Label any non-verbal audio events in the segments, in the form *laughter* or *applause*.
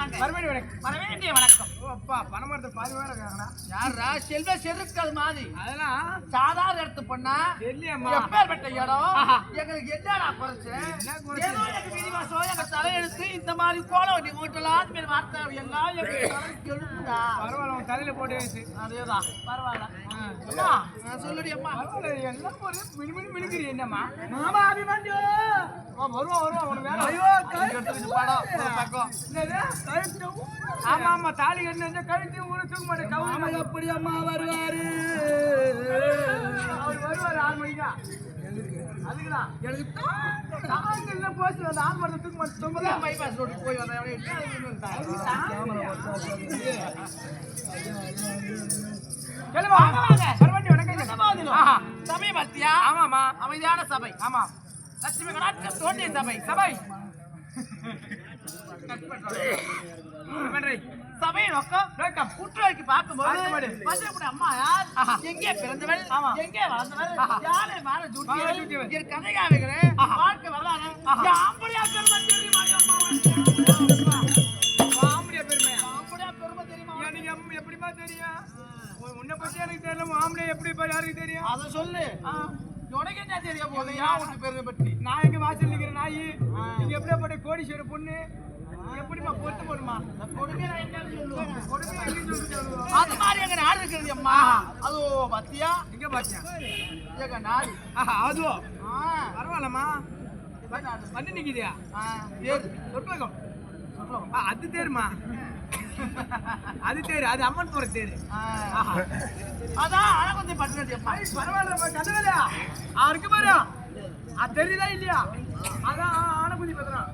மறுபடியும் வணக்கம். அப்பா பணமரத்தை பாதி வேற யாரா செல்வ செருக்கள் மாதிரி. அதெல்லாம்? சாதாரண எடுத்து பண்ணா? எப்பேற்பட்ட இடம். எங்களுக்கு என்னடா குறைச்சு? ஏதோ எங்க தலையெழுத்து இந்த மாதிரி கோலம் வண்டி ஓட்டலாம் பேர் வார்த்தை எல்லாம் எங்களுக்கு தலைக்கு எழுதுடா பரவாயில்ல உன் தலையில போட்டு அதேதான். பரவாயில்ல. சொல்லுடி அம்மா. பரவாயில்ல எல்லாம் ஒரு மினி மினி மினுக்கிறீ என்னம்மா? மாமா அபிமன்யு. வருவான் உனக்கு வேலை. ஐயோ கழுத்து. படம் பக்கம். என்னது? கழுத்து ஆமா ஆமா தாலி கட்டின கழுத்து ஊரு தூக்க மாட்டேன் மாமா எப்படி அம்மா வருவாரு. அவர் வருவாரு ஆறு மணிக்கா அதுக்குதான். எனக்கு போச்சு அந்த ஆறு மரத்தை தூக்க மாட்டேன் தொம்பதான் பைபாஸ் ரோடு போய் வந்தேன். சபை பத்தியா ஆமாமா அமைதியான சபை. ஆமா லட்சுமி கடாட்சம் தோண்டிய சபை. சபை. *laughs* சபை நோக்கம்? வணக்கம் குற்றவாளிக்கு பார்க்கும்போது. மதுரைக்குடி அம்மா யார். எங்கே பிறந்தவள். எங்கே வளர்ந்தவள். யாரை மாற ஜூட்டியவள். என் கதைகாவிகளே. வாழ்க்கை வரலாறு. ஆஹா. யாம்படியா பெருமை தெரியுமா? ஆம்படியா பெருமையா யாம்படியா பெருமை. தெரியுமா? எனக்கு எப்படிம்மா தெரியும்? உன் உன்னை பத்தி எனக்கு தெரியல ஆம்பளை எப்படி யாருக்கு தெரியும்? அத சொல்லு. உனக்கு என்ன தெரிய போகுது? யா உனக்கு பெருமை பற்றி? நான் எங்க வாசல் நிக்கிற நாயி நீங்க எப்படியாப்பட்ட கோடீஸ்வரர் பொண்ணு? எப்படிம்மா பொருத்த போடுமா? கொடுமை நான் என்னன்னு சொல்லுவேன். கொடுமை எங்க சொல்லி சொல்லுவோம் அது மாதிரி எங்க நாடு இருக்கிறது அம்மா. அது பத்தியா? எங்க பாத்தியா? எங்க நாடு. அதுவோ? ஆ, பரவாயில்லம்மா. வந்து நிக்குதியா? சொல்லுவோம் ஆ, அது தேருமா? அது தேரு அது அம்மன் போற தேரு அதான் அழகுந்தி அம்மா பரவாயில்ல கண்டதில்லையா ஆ இருக்கு பாரு அது தெரியுதா இல்லையா அதான் ஆனபுதி பத்திரம்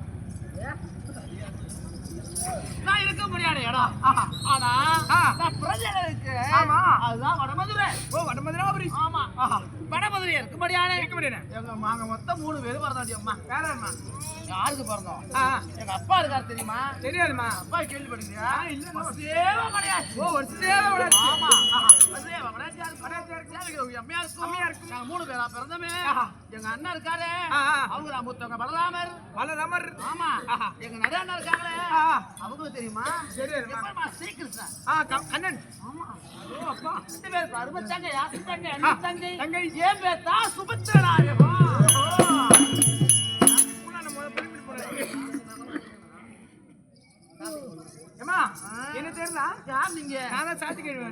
நான் இருக்க முடியாத இடம். ஆனா. நான் பிரஜைகளுக்கு ஆமா. அதுதான் வடமதுரை. ஓ வடமதுராபுரி ஆமா. வடமதுரை இருக்க முடியாத இருக்க முடியாது எங்க நாங்க மொத்தம் மூணு பேர் பிறந்தாடி அம்மா. வேற என்ன யாருக்கு பிறந்தோம்? எங்க அப்பா இருக்காரு தெரியுமா? தெரியாதுமா அப்பா கேள்விப்படுங்க ஆ, இல்ல, சேவை கிடையாது ஓ ஒரு சேவை வளர்ச்சி. ஆமா சேவை கிடையாது கிடையாது அம்மையா இருக்கும். அம்மையா இருக்கும். நாங்க மூணு பேரா பிறந்தமே. எங்க அண்ணா இருக்காரு. அவங்க மூத்தவங்க. பலராமர் வளரமர் ஆமா. எங்க நடு அண்ணா இருக்காங்களே. அவங்களும் தெரியுமா? தெரியாதுமா. எப்பமா ஸ்ரீகிருஷ்ணன் ஆ கண்ணன். ஆமா. ஓ அப்பா. ரெண்டு பேருக்கு அருமை தங்கை யாசி தங்கை தங்கை தங்கை. ஏன் பேத்தா. ஏம்மா, என்ன தெரியல யார் நீங்க? நான் சாத்தி கேள்வி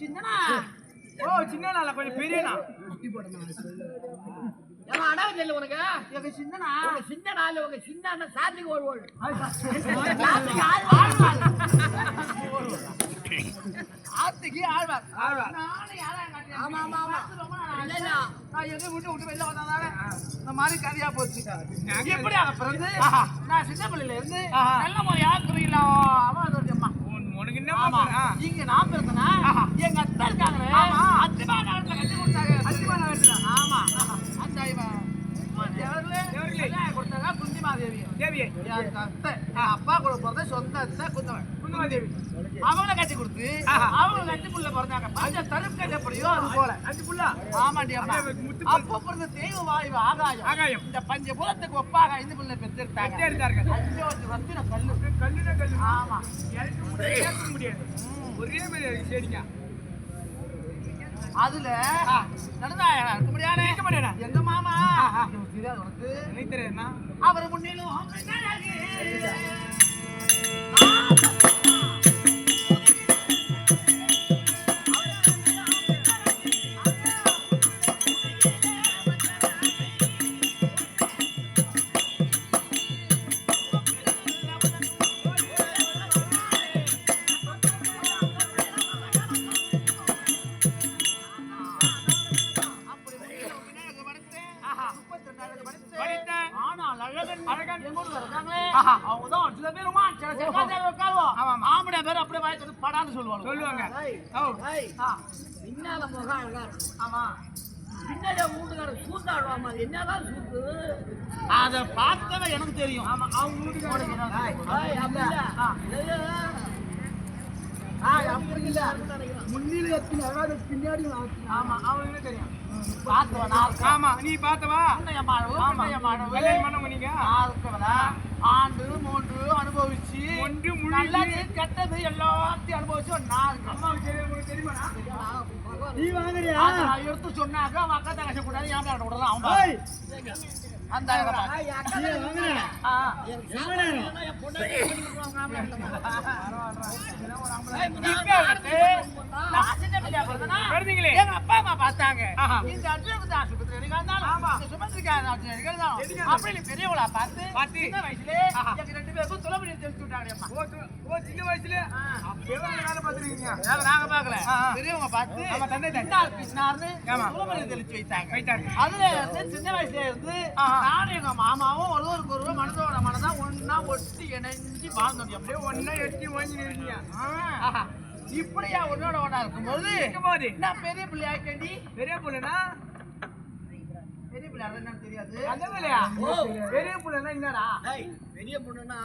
சின்னனா? ஓ சின்ன நாளா கொஞ்சம் பெரியனா உனக்கு? சின்னனா? சின்ன நாள் உங்க அண்ணன் சாத்திக்கு ஒரு ஓடு. சாத்திக்கு ஆழ்வார் ஆத்துக்கு ஆழ்வார் ஆழ்வார். ரொம்ப நாள் ஆச்சு. நான் எங்க வீட்டு விட்டு வெளில வந்ததால இந்த மாதிரி கதையா போச்சு. எப்படி அவ பிறந்து? நான் சின்ன பிள்ளையில இருந்து. நல்ல முறையா குறியில அவன் அம்மா. உன்- உனக்கு என்ன ஆமா. ஆமா இங்க நான் பிறந்தனா. எங்க அத்தை இருக்காங்களே? ஆமா. அத்திமா நகரத்துல கட்டி கொடுத்தாங்க. அத்திமா நகரத்துல? ஆமா. அப்பா கூட பிறந்த சொந்த அத்தை குந்தவன் குங்குமாதேவி அவங்கள கட்டி கொடுத்து. அவங்க கட்டிக்குள்ள பிறந்தாங்க. பஞ்ச தருக்கட்டு எப்படியோ அது போல. அஞ்சு புள்ளா ஆமாண்டி அம்மா. அப்போ பிறந்த தெய்வ வாயு ஆகாயம். ஆகாயம். இந்த ஒப்பாக ஐந்து பிள்ளை பெற்றெடுத்தாங்க எடுத்தார்கள் அஞ்சோட்டு ரத்தின கல்லு. கல்லுனா கல்லு ஆமா. இறக்க முடியாது ஒரே மாதிரி சரிங்க. அதுல நடுநாயகா இருக்க முடியாது. இருக்க முடியாதா? எங்க மாமா? உனக்கு? தெரியாதுண்ணா. அவர் முன்னிலும் பின்னால முகம் அழகா இருக்கும். ஆமா பின்னாடி வீட்டுக்காரர் சூத்தாடுவாமா என்னதான் சூத்து அத பார்த்தவ எனக்கு தெரியும் ஆமா அவங்க வீட்டுக்காரர் முன்னில எத்தனை அதாவது பின்னாடி ஆமா அவனுக்கு தெரியும் பார்த்தவன். ஆமா நீ பார்த்தவா அளவு. கல்யாணம் பண்ணவங்க நீங்க? ஆண்டு ஒன்று நல்லது கெட்டது எல்லாத்தையும் அனுபவிச்சு நான். அம்மாவுக்கு தெரியும் நீ வாங்குறியா? நான் எடுத்து சொன்னாக்க அவன் அக்கா தங்கச்சி கூடாது ஏன் பேர விடுறதா அவன் அந்த அப்பா அம்மா பார்த்தாங்க. இந்த அட்லகுத்து ஆஸ்பத்திரி நீ பெரியவளா பார்த்து, பார்த்து. வயசுலே ரெண்டு பேருக்கும் துளபடி தெரிவிச்சு விட்டாங்க. ஓ சின்ன வயசுல அப்பவே வேலை பார்த்துருக்கீங்க நாங்க பார்க்கல. பெரியவங்க பார்த்து, ஆமா, தந்தை. துளபடி தெளிச்சு வைத்தாங்க. வைத்தாங்க. அதுல இருந்து சின்ன வயசுல இருந்து. நானும் எங்க மாமாவும் ஒருவருக்கு ஒருவர் மனதோட மனதா ஒட்டி இணைஞ்சு வாழ்ந்தோம் அப்படியே ஒன்னா எட்டி ஓஞ்சி நிறுத்தியா. இப்படியா உன்னோட ஒண்ணா இருக்கும்போது நான் பெரிய பிள்ளை ஆக்கண்டி பெரிய புள்ளனா பிள்ளை அது என்னன்னு தெரியாது. அந்த பிள்ளையா? பெரிய புள்ளனா என்னடா? பெரிய பொண்ணுன்னா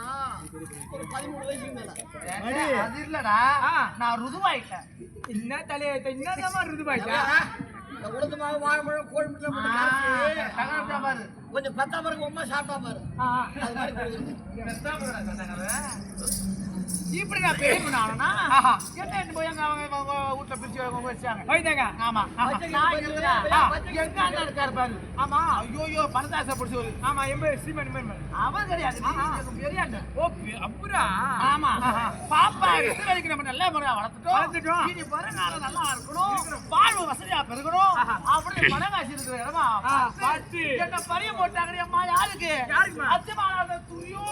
ஒரு பதிமூணு வயசுக்கு மேல. அது இல்லடா. நான் ருதுவாயிட்டேன். என்ன தலையை என்னதான் ருது பாய்ச்சா இந்த உளுந்தமாக வாழைப்பழம் கோழிமுட்டை பாரு கொஞ்சம் பத்தா பிறகு உமா சாப்பிட்டா பாரு. அது மாதிரி கொடுக்குறது. இப்படி நான் பெரிய ஆஹா. என்ன போய் அங்க அவங்க வீட்டுல பிரிச்சு வச்சாங்க போயிட்டாங்க ஆமா. எங்க இருக்காரு பாரு. ஆமா. ஐயோ பணத்தாசை பிடிச்சவரு ஆமா எண்பது சீமன் எண்பது அவன் கிடையாது. பெரிய அண்ணன். ஓ அப்புறா? ஆமா. பாப்பா எட்டு வரைக்கும் நம்ம நல்ல முறையா வளர்த்துட்டோம். வளர்த்துட்டோம். இனி வருங்காலம் நல்லா இருக்கணும். வாழ்வு வசதியா பெருகணும். அப்படி பணங்காசி இருக்கிற இடமா பார்த்து. என்ன பறிய போட்டாங்க அம்மா யாருக்கு? யாருக்குமா? அச்சமான துரியோ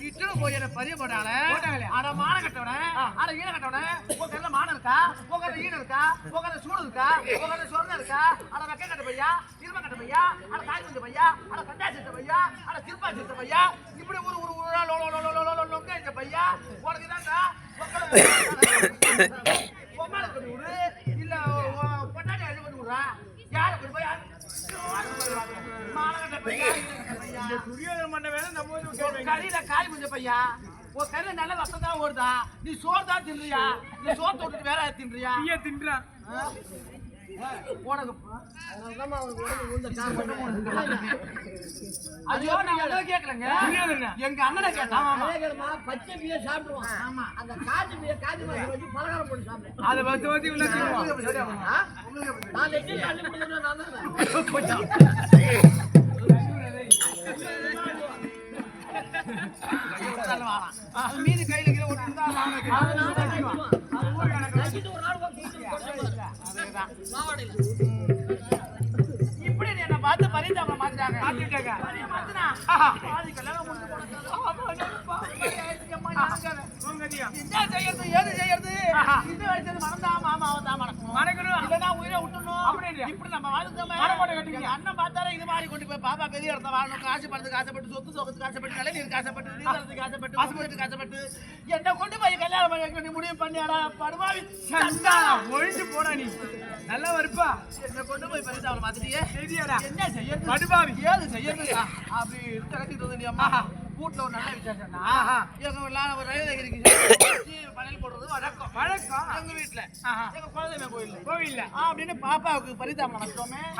இட்டுன்னு போய் என்ன பறிய போட்டாங்களே. அட மான கட்டவன அட ஈன கட்டவன உன் இருக்கா? உன் ஈன இருக்கா? உன் சூடு இருக்கா? உன் சொர்ணம் இருக்கா? அட வெக்க கட்ட பையா இரும கட்ட பையா அட காய் கொஞ்சம் பையா அட கண்டா சித்த பையா அட சித்த பையா இப்படி ஒரு ஒரு ஒரு லோ லோ லோ லோ லோ லோ லொங்க இந்த பையா. உனக்கு தான்டா கறியில காய் கொஞ்ச பையா உன் கறியில நல்ல தான் ஓடுதா? நீ சோறு தான் தின்றியா? நீ சோத்தை விட்டுட்டு வேற தின்றியா? தீய தின்றான் ஐயோ நான் கேட்கலங்க. துரியோதனா. எங்க அண்ணனை கேட்டான். பச்சை பிய சாப்பிடுவான் ஆமா அந்த காய்ச்சி பிய மாசம் வச்சு பலகாரம் போட்டு சாப்பிடுவேன் அதை வச்சு வச்சு உள்ள நான் நான் தான் மீதி கையில நக்கிட்டு ஒரு இப்படி என்ன பார்த்து பரிதாபம் மாத்திட்டாங்க மாத்திட்டாங்க. ஆமா, என்ன செய்யறது ஏது செய்யறது. இந்த வயசுல மறந்தா மாமாவை தான் மறக்கணும் மறக்கணும். இல்லைன்னா உயிரை விட்டுணும் அப்படி இல்லையா? இப்படி நம்ம வாழ்ந்தோமே. மரக்கோட்டை கட்டிங்க. அண்ணன் பார்த்தாலே இது மாதிரி கொண்டு போய் பாப்பா பெரிய இடத்த வாழணும். ஆசைப்படுறதுக்கு ஆசைப்பட்டு சொத்து சொத்துக்கு ஆசைப்பட்டு நிலைநீருக்கு ஆசைப்பட்டு நீந்தறதுக்கு ஆசைப்பட்டு ஆசைப்பட்டு ஆசைப்பட்டு என்ன கொண்டு போய் கல்யாணம் பண்ணி வைக்க நீ முடிவு பண்ணியாடா படுவாவி சண்டா ஒழிஞ்சு நீ. நல்லா வருப்பா. என்ன கொண்டு போய் பரிதாபம் மாத்திட்டியே சரியாடா. என்ன செய்யறது? படுபாவி. ஏது செய்யறது? அப்படி வந்து நீ அம்மா. வீட்டுல ஒரு நல்ல விசேஷம்னா ஆஹா. எங்க எல்லாம் ஒரு ரயில்வே இருக்கு *coughs* படையல் போடுறது வழக்கம் வழக்கம் எங்க வீட்டுல ஆஹா. எங்க குலதெய்வ கோயில்ல கோவில்ல ஆ, அப்படின்னு பாப்பாவுக்கு பரிதாபம்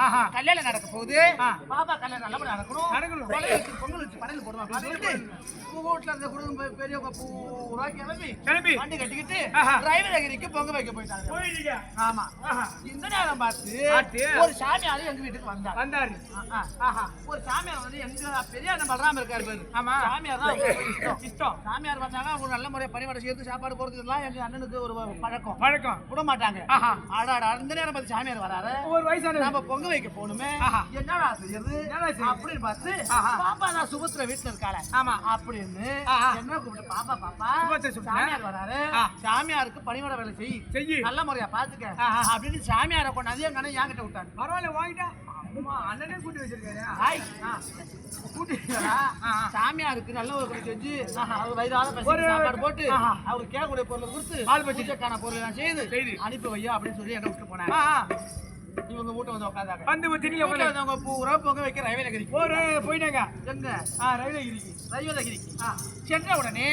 ஆஹா. கல்யாணம் நடக்க போகுது. பாப்பா கல்யாணம் நல்லபடியா நடக்கணும் நடக்கணும். கொலை வச்சு பொங்கல் வச்சு படையல் உங்க வீட்டுல இருந்த குடும்பம் பெரியவங்க பூரா கிளம்பி கிளம்பி வண்டி கட்டிக்கிட்டு ஆஹா. ரயில்வேகிரிக்கு பொங்க வைக்க போயிட்டாங்க ஆமா. இந்த நேரம் பார்த்து. ஒரு சாமியார் எங்க வீட்டுக்கு வந்தார் வந்தாரு. ஒரு சாமியார் வந்து எங்க பெரிய அண்ணன் பலராம இருக்காரு ஆமா. சாமியார் தான் இஷ்டம் சாமியார் வந்தாங்க அவங்க நல்ல முறையை பணிவடை சேர்த்து சாப்பாடு போறதுக்கெல்லாம் எங்க அண்ணனுக்கு ஒரு பழக்கம் வழக்கம் விட மாட்டாங்க. ஆடாடா அந்த நேரம் பார்த்து சாமியார் வராரு ஒரு வயசான நாம பொங்க வைக்க போகணுமே. என்னடா செய்யறது? அப்படின்னு பார்த்து. பாப்பா நான் சுபத்ரா வீட்டுல இருக்காளே ஆமா. அப்படின்னு. என்ன கூப்பிட்டு பாப்பா பாப்பா. சாமியார் வராரு. சாமியாருக்கு பணிவடை வேலை செய் செய்யி நல்ல முறையா பாத்துக்க. அப்படின்னு சாமியாரை கொண்டாந்து எங்க அண்ணன் என்கிட்ட விட்டாங்க பரவாயில்ல வாங்கிட்டா அண்ணனே கூட்டி வச்சிருக்காரு. ஹாய். கூட்டி சாமியாருக்கு நல்ல ஒரு கொஞ்சம் செஞ்சு அவங்க வயிறால சாப்பாடு போட்டு அவங்க கேட்கக்கூடிய பொருளை கொடுத்து ஆள் பட்ஜெட்டுக்கான பொருள் எல்லாம் செய்து அனுப்பி வையா அப்படின்னு சொல்லி என்ன விட்டு போனாங்க இவங்க வீட்டை வந்து உட்காந்தாங்க வந்து திடீர்னு உட்காந்தாங்க பூரா பொங்க வைக்க ரயில்வே நகரிக்கு போயிட்டாங்க. எங்க? ரயில்வே கிரிக்கு. ரயில்வே நகரிக்கு. சென்ற உடனே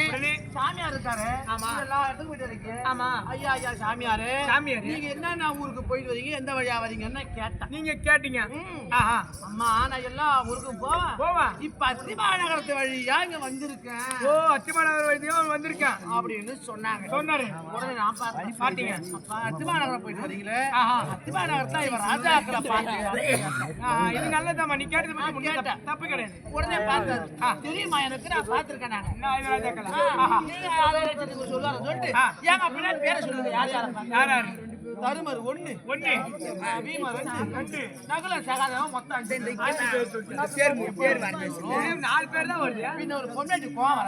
சாமியார் இருக்காரு. ஆமா. எல்லா இடத்துக்கும் போயிட்டு இருக்கீங்க ஆமா. ஐயா ஐயா சாமியாரு. சாமியாரு. நீங்க என்னென்ன ஊருக்கு போயிட்டு வரீங்க? எந்த வழியா வரீங்கன்னு கேட்டேன். நீங்க கேட்டீங்க. அம்மா நான் எல்லா ஊருக்கும் போவேன் போவா. இப்ப அத்திமா நகரத்து வழியா இங்க வந்திருக்கேன். ஓ அத்திமாநகர் வைத்தியம் அவன் வந்திருக்கான். அப்படின்னு சொன்னாங்க. சொன்னாரு. உடனே நான் பார்த்தேன். பாத்தீங்க. அப்பா அத்திமா நகரம் போயிட்டு வரீங்களே? அத்திமா நகரத்துல இவன் ராஜாக்களை பார்த்தேன் இது நல்லதாம்மா நீ கேட்டது நான். தப்பு- கிடையாது. உடனே பார்த்தாரு தெரியுமா எனக்கு? நான் பார்த்திருக்கேன் நாங்க சொல்லுவாங்க சொல்லிட்டு. ஏங்க அப்படின்னா பேரை சொல்லுங்க யார் யார் யார் யார்? தருமர் ஒண்ணு. ஒண்ணு. ரெண்டு. மொத்தம் நாலு பேர் தான் வருது. பின்ன ஒரு பொண்ணாட்டி கோவம்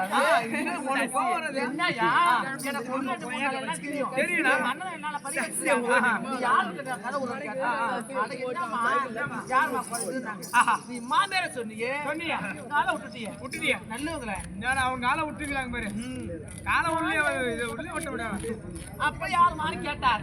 சொன்னியே. சொன்னியா? காலை விட்டுட்டியா. விட்டுட்டியா? அவங்க காலை விட்டுக்கலாங்க பாரு. காலை உள்ளே உள்ளே விட்டு விடாம. அப்ப யார் மாதிரி கேட்டார்?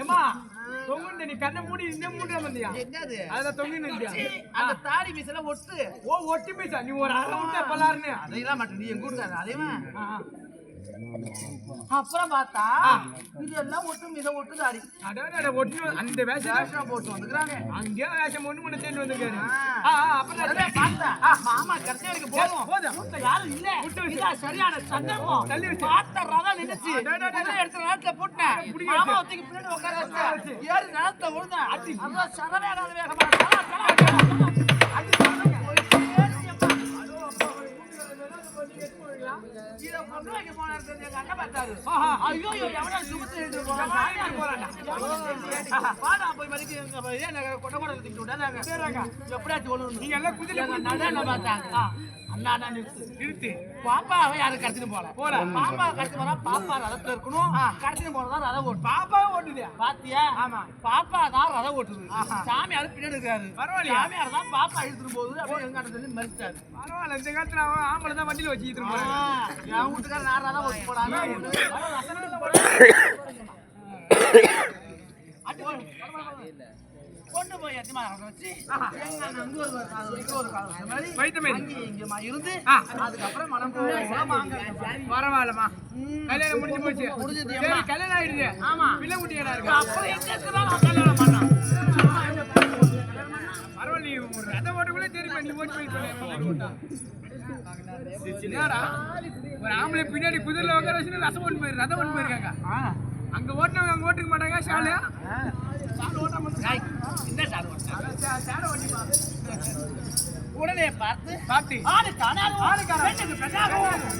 ஏமா தொங்குண்டு நீ கண்ணை மூடி இந்த மூடி வந்தியா? என்னது? அதுல தொங்கின்னு அந்த தாடி மீசல ஒட்டு. ஓ ஒட்டி பீசா நீ ஒரு அரை விட்ட பல்லாருன்னு அதையெல்லாம் மாட்டேன் நீ எங்க அதேவன் அப்புறம் பார்த்தா இதெல்லாம் ஒட்டும் இதை ஒட்டு அடி அட ஒட்டு அந்த வேஷம் வேஷம் போட்டு வந்துக்கிறாங்க. அங்கேயே வேஷம் ஒண்ணு ஒண்ணு சேர்ந்து வந்துருக்காரு. அப்புறம் பார்த்தா. மாமா கடைசி வரைக்கும் போதும். போதும் யாரும் இல்ல. இதா சரியான சந்தர்ப்பம். பார்த்த ரதம் நினைச்சு எடுத்த நேரத்துல போட்டேன்? மாமா ஒத்திக்கு பின்னாடி உட்கார வச்சு. ஏறி நேரத்துல விழுந்தேன். அதான் சரவே வேகமா இதை கொண்டு வைக்க போன இடத்துல எங்க அண்ணன் பார்த்தாரு. ஐயோ, ஐயோ, எவனோ சுமத்து எடுத்துட்டு போறான். போறான்டா. வாடா, போய் மறிக்க எங்க கொட்டை கொடை தூக்கிட்டு விட்டாங்க. எப்படியாச்சும் ஒண்ணு நீங்க எல்லாம் குதிரை எங்க நடுவுல பார்த்தாங்க. அண்ணா அண்ணா நிறுத்து. நிறுத்து பாப்பாவை யாரும் கடத்திட்டு போல போல. பாப்பா கடத்தி போனா பாப்பா ரதத்துல இருக்கணும் கடத்திட்டு போனதா ரதம் ஓட்டு பாப்பாவை ஓட்டுதியா பாத்தியா ஆமா. பாப்பா தான் ரதம் ஓட்டுது சாமியார் பின்னாடி இருக்காரு பரவாயில்லையா? சாமியார் தான் பாப்பா இழுத்துட்டு போகுது அப்படியே எங்க சொல்லி பரவாயில்ல இந்த காலத்துல அவன் ஆம்பளை தான் வண்டியில வச்சுக்கிட்டு கல்யாணம் முடிஞ்சு போச்சு. முடிஞ்சது கல்யாணம் ஆயிடுச்சு. ஆமா. பிள்ளை குட்டிகளா இருக்கு? எங்க கல்யாணம் பண்ணா பரவாயில்ல ரத ஓட்டுக்குள்ளே தெரியும் நீ ஓட்டு போய் பின்னாடி குதிரில் உட்கார வச்சு ரசம் ஓட்டு போயிரு ரதம் ஓட்டு போயிருக்காங்க. அங்க ஓட்டினவங்க அங்க ஓட்டுக்க மாட்டாங்க ஷாலியா உடனே பார்த்து பார்த்து ஆடு காணாது ஆடு காணாது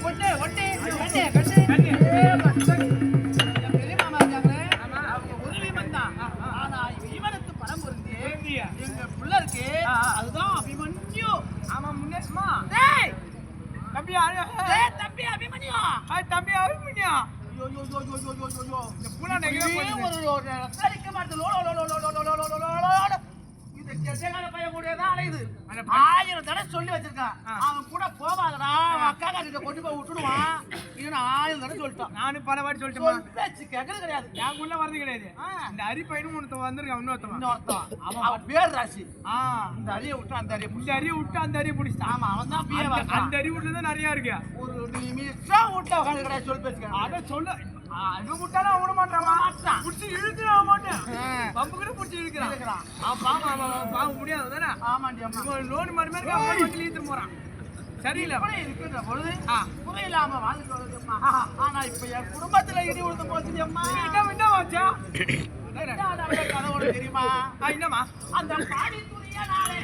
ஒட்டே ஒட்டே ஒட்டே கட்டு இருக்கு. அதுதான் அபிமன்யு. அவன் முன்னேஷமா தம்பி தம்பி அபிமன்யா தம்பி அபிமன்யா இந்த புலா நெகிழ ஒரு ரசாயனிக்க மாட்டேன் எசகால பையன் கூட தான் அலையுது. ஆயிரம் தடவை சொல்லி வச்சிருக்கான். அவன் கூட போவாதடா. அவன் கொண்டு போய் விட்டுடுவான். இவன் ஆயிரம் தடவை சொல்லிட்டான். நானும் பல வாட்டி சொல்லிட்டேன் பேச்சு கேட்கறது கிடையாது. எனக்குள்ள வரது கிடையாது. இந்த அரிப்பையனும் ஒருத்தன் வந்திருக்கான் இன்னொருத்தன். இன்னொருத்தன். அவன் அவன் பேர் ராசி. இந்த அந்த அரியை இந்த அரியை விட்டு அந்த அரியை பிடிச்சான் ஆமா அவன் தான் அந்த அரி விட்டு தான் நிறைய இருக்கு. ஒரு நிமிஷம் விட்டு கிடையாது சொல்லி பேசுகிறேன் அதை சொல்ல. அது விட்டாலும் அவன் விட மாட்டாமா மாட்டான். புடிச்சு இழுக்கிறான் மாட்டேன். ஆ. பம்பு கூட புடிச்சு இழுக்கிறான். அவன் பாவம் அவன் பாவம் முடியாது தானே? ஆமாண்டி, அம்மா. லோடு மாடு மாதிரி அவன் வந்து இழுத்துட்டு போறான். சரியில்லை. இருக்கின்ற பொழுது வாழ்ந்துட்டு வருதும்மா. ஆனா இப்ப என் குடும்பத்துல இடி விழுந்து போச்சு அம்மா. என்ன என்ன வாச்சா? கதவோட தெரியுமா? என்னம்மா? அந்த பாடி துணிய நாளே.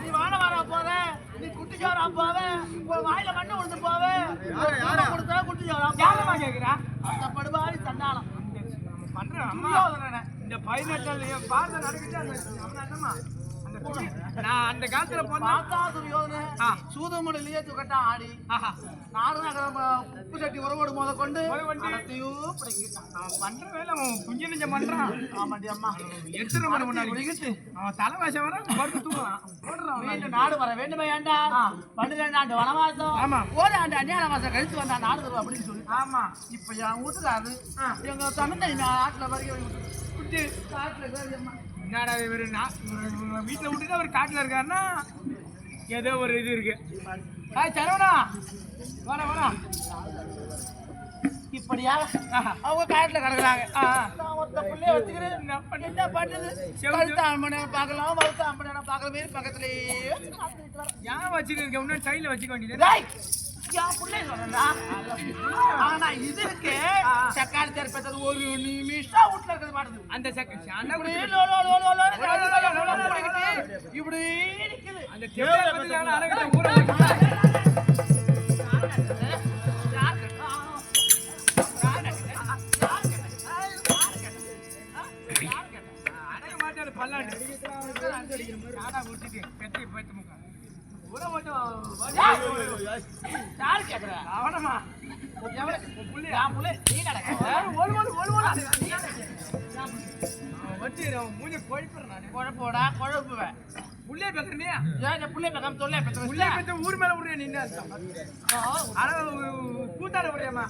நீ வானவாரா போற. நீ குட்டிச்சோரா போவ. உன் வாயில மண்ணு விழுந்து போவ. யாரை கொடுத்தா குட்டிச்சோரா யாரமா கேக்குறா? அந்த படுபாடி தண்டாளம் பண்ற அம்மா. இந்த பதினெட்டாம் பார்த்து நடக்கிட்டு அந்த நான் அந்த காலத்துல பார்த்தா துரியோதன சூதமுடியிலேயே துக்கட்டா ஆடி. நாடு நகரம் உப்பு சட்டி உறவோடு முத கொண்டு பண்ற வேலை அவன் குஞ்சு நெஞ்ச பண்றான். ஆமாண்டி அம்மா. எத்தனை மணி முன்னாடி. அவன் தலைவாசம் வர படுத்து தூங்குறான். போடுறான் நாடு வர வேண்டுமே ஏண்டா? பன்னிரெண்டு ஆண்டு வனவாசம். ஆமா. ஒரு ஆண்டு அந்நியான மாசம் கழித்து வந்தா நாடு தருவா அப்படின்னு சொல்லி. ஆமா. இப்ப என் வீட்டுக்காரு. எங்க தமிழ்நாடு நாட்டுல வரைக்கும் விட்டு காட்டுல. என்னடா இவரு? நான் வீட்டுல விட்டுட்டு அவர் காட்டுல இருக்காருன்னா ஏதோ ஒரு இது இருக்கு. சரவணா. இப்படியா அவங்க காட்டுல கிடக்குறாங்க நான் ஒருத்த பிள்ளைய வச்சுக்கிறேன் பண்ண- என்ன பண்ணுது கழுத்த பார்க்கலாம் பார்க்கற பக்கத்துலயே பார்த்துட்டு வரேன். ஏன் வச்சுட்டு இருக்க இன்னும் டைல வச்சுக்க வேண்டியது டேய், என் பிள்ளை சொல்றேன்டா. ஆனா இது இருக்கு சக்காளி தெரப்பத்தது ஒரு நிமிஷம் வீட்டுல இருக்கிறது மாட்டுது அந்த செக்க அந்த இப்படி லோ, லோ, குழப்போடா, குழப்புவேன். புள்ளைய பேசுறியா? ஏன் புள்ளைய பார்க்காம தொல்லையா பெத்து புள்ளைய வச்சிட்ட? ஊர் மேல விடுறியா நீ என்ன கூத்தாட விடுறியாம்மா?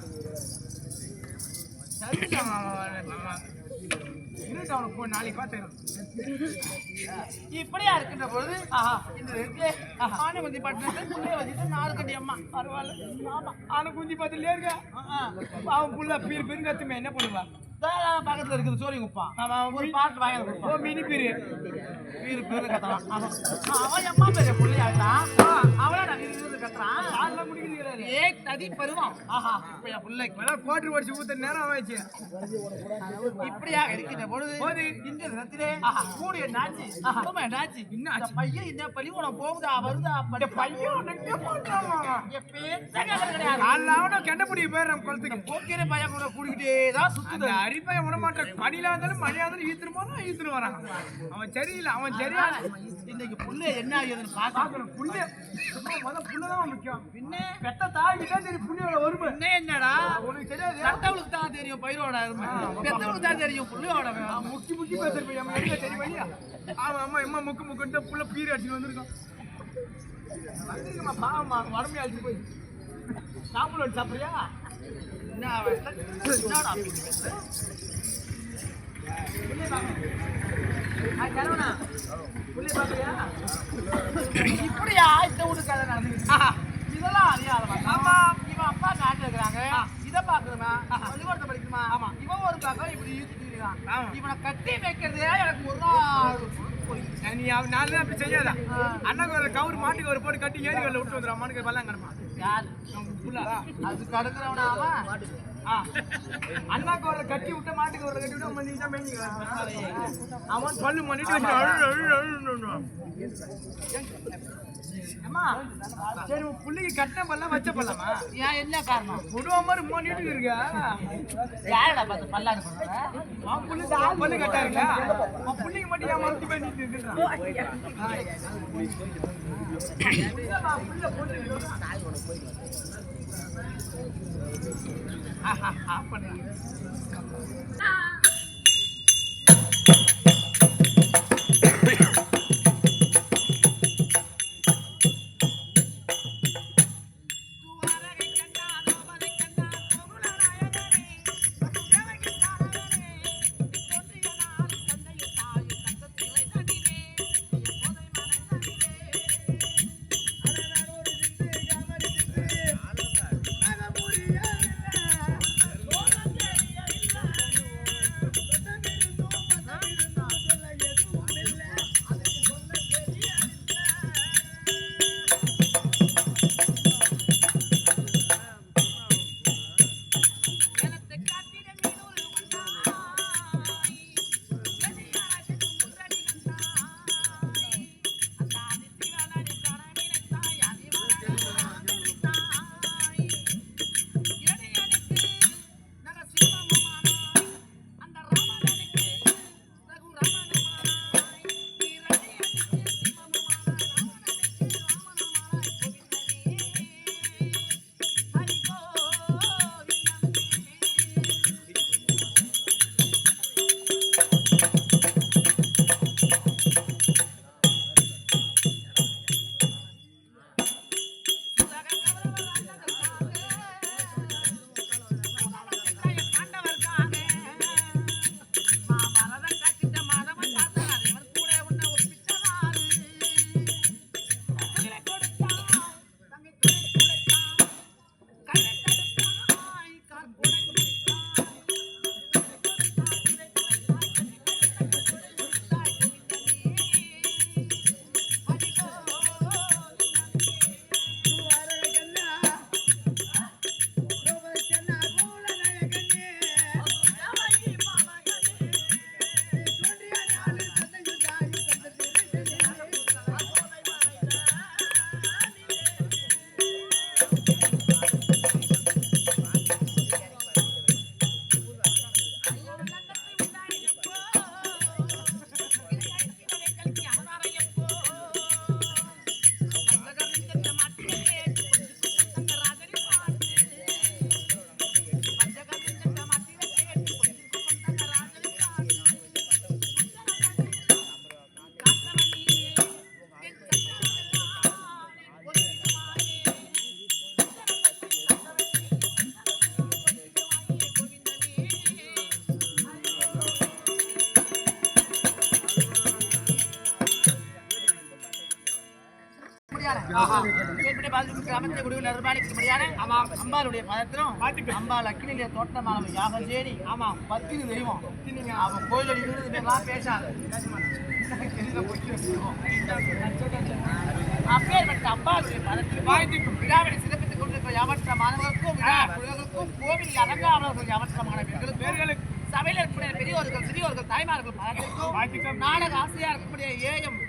சரிங்க, இருட்டு அவனுக்கு போ, நாளைக்கு பார்த்துக்கிறேன். இப்படியா இருக்கின்ற பொழுது இந்த இடத்துல ஆனை குந்தி பாட்டு புள்ளைய வச்சுட்டு நாலு கட்டி அம்மா பரவாயில்ல ஆமா ஆனை குஞ்சு பார்த்துலயே இருக்க. அவன் புள்ள பீர் பீர் கத்துமே என்ன பண்ணுவா பக்கத்துல இருக்குது. சோழி ஆமா, ஒரு பாட்டு வாங்கி ஓ கொடுப்பான் மினி பீரு. வீடு பேரு கத்துறான் ஆமா. அவன் அம்மா பெரிய புள்ளையாட்டான் அவளை நான் இருந்து கத்துறான் காலைல குடிக்கிறீங்களே ஏ ததி பருவம். ஆஹா இப்ப என் பிள்ளைக்கு. ஊத்த நேரம் ஆயிடுச்சு. இப்படியாக இருக்கின்ற பொழுது போது. இந்த நேரத்திலே கூடிய நாச்சி குடும்ப நாச்சி. என்ன பையன் இந்த பள்ளிக்கூடம் போகுதா வருதா பையன் கேட்கறது கிடையாது. கண்டபடி போயிடுறான் குளத்துக்கு. போக்கிற பையன் கூட கூட்டிக்கிட்டே தான் சுத்துது. அந்த அரிப்பையன் விட மாட்டான் பனியில இருந்தாலும் மழையா இருந்தாலும் ஈத்துட்டு போனா ஈத்துட்டு வரான் அவன் சரியில்லை. அவன் சரியா இன்னைக்கு புள்ள என்ன ஆகுதுன்னு பாக்கணும் புள்ள முத புள்ளதான் முக்கியம். பின்ன? பெத்த தான் சரி புள்ளியோட வறுமை. என்ன என்னடா? உனக்கு தெரியாது. கட்டவளுக்கு தான் தெரியும் பயிரோட அருமை. பெத்தவளுக்கு தான் தெரியும் புள்ளையோட. அவன் முக்கி முக்கி பேசுறப்ப நம்ம எங்க சரி வழியா? ஆமா ஆமா அம்மா முக்கு முக்குன்ட்டு புள்ள பீரி அடிச்சுட்டு வந்திருக்கான். வந்திருக்கமா பாவமா உடம்பு அடிச்சு போய் சாப்பிட சாப்பிடுறியா? புள்ளி இப்படியா இந்த வீட்டு கதை நடந்துச்சு இதெல்லாம் அறியாதவா ஆமா இவன் அப்பா காட்டு இருக்கிறாங்க இதை பாக்குறமா பள்ளிக்கூடத்தை படிக்கணுமா ஆமா இவன் ஒரு பக்கம் இப்படி இழுத்துட்டு இருக்கான் இவனை கட்டி வைக்கிறதே எனக்கு ஒரு நாள் நீ அவன் நாலு அப்படி செய்யாத? அண்ணன் ஒரு கவுர் மாட்டுக்கு ஒரு போட்டு கட்டி ஏரி வரல விட்டு வந்துடும் அம்மனுக்கு பல்லாம் கிடப்பான். யார் அது கடுக்கிறவனா அவன்? ஆ. அண்ணாக்கு ஒரு கட்டி விட்டு மாட்டுக்கு ஒரு கட்டி விட்டு அவன் நீ தான் மேய்ஞ்சிக்கிறான். அவன் பல்லு அம்மா சரி உன் புள்ளைக்கு கட்டின பல்ல வச்ச பல்லமா ஏன் என்ன காரணம்? விடுவ மாதிரி மூணு நீட்டுக்கு இருக்கா. யாரடா பார்த்து பல்லாடு பண்ற அவன் புள்ளி தான் பல்லு கட்டா இருக்கா அவன் புள்ளைக்கு மட்டும் ஏன் மறுத்து இருக்குன்றான் கிராமத்தை குடிவில் நிர்மாணிக்கும்படியான ஆமாம் அம்பாளுடைய பதத்திரம் அம்பாள் அக்கினிலே தோட்டமான யாகம் சேரி ஆமாம் பத்தினி தெய்வம் அவன் கோயில் அடிக்கிறது பேசாது அப்பேற்பட்ட அம்பாளுடைய பதத்தில் வாழ்த்துக்கும் விழாவினை சிறப்பித்துக் கொண்டிருக்கிற யாவற்ற மாணவர்களுக்கும் விழா குழுக்களுக்கும் கோவில் அலங்காரர்கள் யாவற்ற மாணவர்களுக்கும் பேர்களுக்கு சபையில் இருக்கக்கூடிய பெரியோர்கள் சிறியோர்கள் தாய்மார்கள் பலருக்கும் நாடக ஆசிரியர் இருக்கக்கூடிய ஏஎம்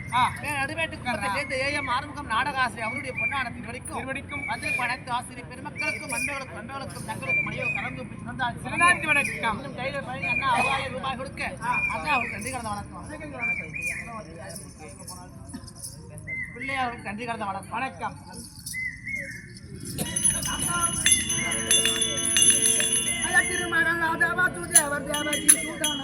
நடுவேட்டுக்கு சேர்ந்த ஏஎம் ஆறுமுகம் நாடக ஆசிரியர் அவருடைய பொன்னான திருவடிக்கும் திருவடிக்கும் வந்து அனைத்து ஆசிரியர் பெருமக்களுக்கும் அன்பர்களுக்கும் அன்பர்களுக்கும் தங்களுக்கும் மணியோ கலந்து சிறந்தால் சிறந்தாட்சி வணக்கம். கையில் பழனி அண்ணா ஐயாயிரம் ரூபாய் கொடுக்க. அண்ணா அவருக்கு நன்றி கலந்த வணக்கம். பிள்ளை அவருக்கு நன்றி கலந்த வணக்கம். வணக்கம். திருமணம் தேவ தேவர் தேவதி சூடான